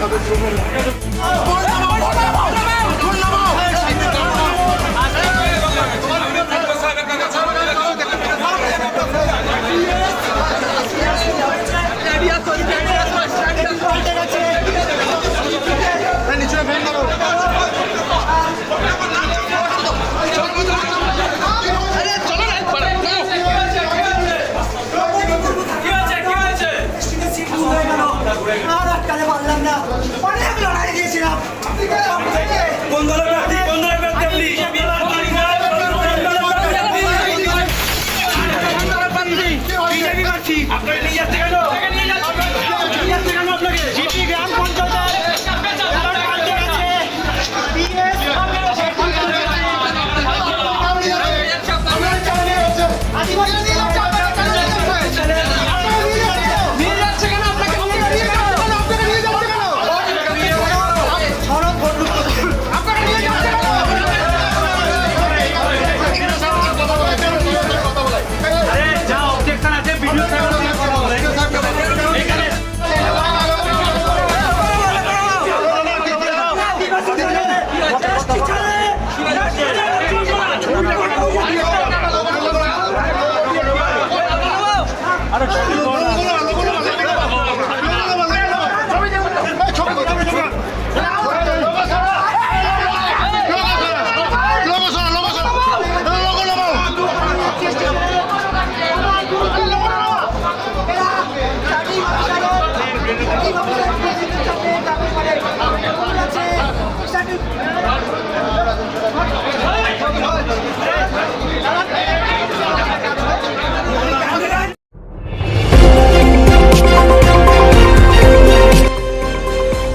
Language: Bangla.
হবে আর আটকাতে পারলাম না অনেক লড়াই দিয়েছিলাম কোন